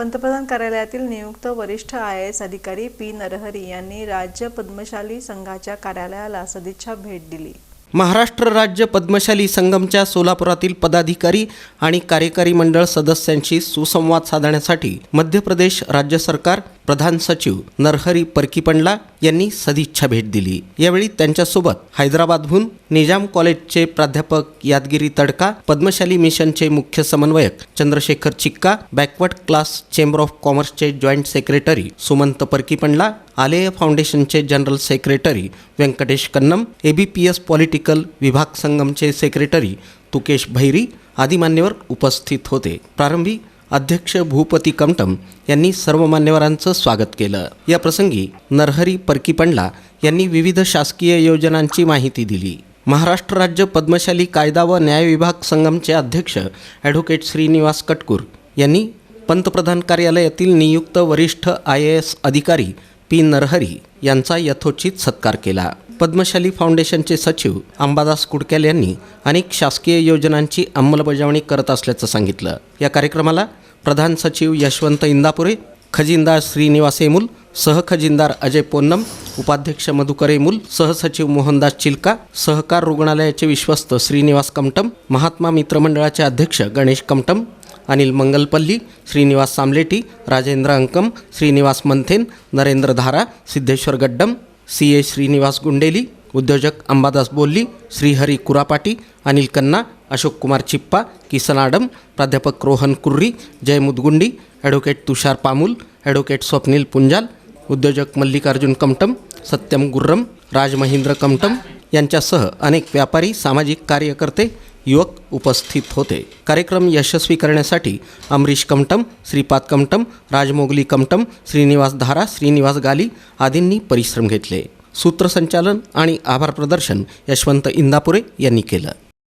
पंतप्रधान कार्यालयातील नियुक्त वरिष्ठ आय एस अधिकारी पी नरहरी यांनी राज्य पद्मशाली संघाच्या कार्यालयाला सदिच्छा भेट दिली. महाराष्ट्र राज्य पद्मशाली संगमच्या सोलापुरातील पदाधिकारी आणि कार्यकारी मंडळ सदस्यांशी सुसंवाद साधण्यासाठी मध्य प्रदेश राज्य सरकार प्रधान सचिव नरहरी परकीपंडला यांनी सदिच्छा भेट दिली. यावेळी त्यांच्यासोबत हैदराबादहून निजाम कॉलेजचे प्राध्यापक यादगिरी तडका पद्मशाली मिशनचे मुख्य समन्वयक Chandrashekhar Chikka backward class chamber of कॉमर्सचे जॉईंट सेक्रेटरी सुमंत परकीपंडला आलेय फाउंडेशनचे general secretary Venkatesh Kannam ABPS political विभाग संगमचे सेक्रेटरी तुकेश भैरी आदी मान्यवर उपस्थित होते. प्रारंभी अध्यक्ष भूपती कमटम यांनी सर्व मान्यवरांचं स्वागत केलं. या प्रसंगी नरहरी परकीपंडला यांनी विविध शासकीय योजनांची माहिती दिली. महाराष्ट्र राज्य पद्मशाली कायदा व न्याय विभाग संगमचे अध्यक्ष ॲडव्होकेट श्रीनिवास कटकूर यांनी पंतप्रधान कार्यालयातील नियुक्त वरिष्ठ आय ए एस अधिकारी पी नरहरी यांचा यथोचित सत्कार केला. पद्मशाली फाउंडेशनचे सचिव अंबादास कुडक्याल यांनी अनेक शासकीय योजनांची अंमलबजावणी करत असल्याचं सांगितलं. या कार्यक्रमाला प्रधान सचिव यशवंत इंदापुरे खजिनदार श्रीनिवास एमूल सहखजिनदार अजय पोन्नम उपाध्यक्ष मधुकर एमूल सहसचिव मोहनदास चिलका सहकार रुग्णालयाचे विश्वस्त श्रीनिवास कमटम महात्मा मित्रमंडळाचे अध्यक्ष गणेश कमटम अनिल मंगलपल्ली श्रीनिवास सामलेटी राजेंद्र अंकम श्रीनिवास मंथेन नरेंद्र धारा सिद्धेश्वर गड्डम सी ए श्रीनिवास गुंडेली उद्योजक अंबादास बोल्ली श्रीहरी कुरापाटी अनिल कन्ना अशोक कुमार चिप्पा किसन आडम प्राध्यापक रोहन कुर्री जय मुदगुंडी ॲडव्होकेट तुषार पामुल ॲडव्होकेट स्वप्नील पुंजाल उद्योजक मल्लिकार्जुन कमटम सत्यम गुर्रम राजमहेंद्र कमटम यांच्यासह अनेक व्यापारी सामाजिक कार्यकर्ते युवक उपस्थित होते. कार्यक्रम यशस्वी करण्यासाठी अमरीश कमटम श्रीपाद कमटम राजमोगली कमटम श्रीनिवास धारा श्रीनिवास गाली आदींनी परिश्रम घेतले. सूत्रसंचालन आणि आभार प्रदर्शन यशवंत इंदापुरे यांनी केलं.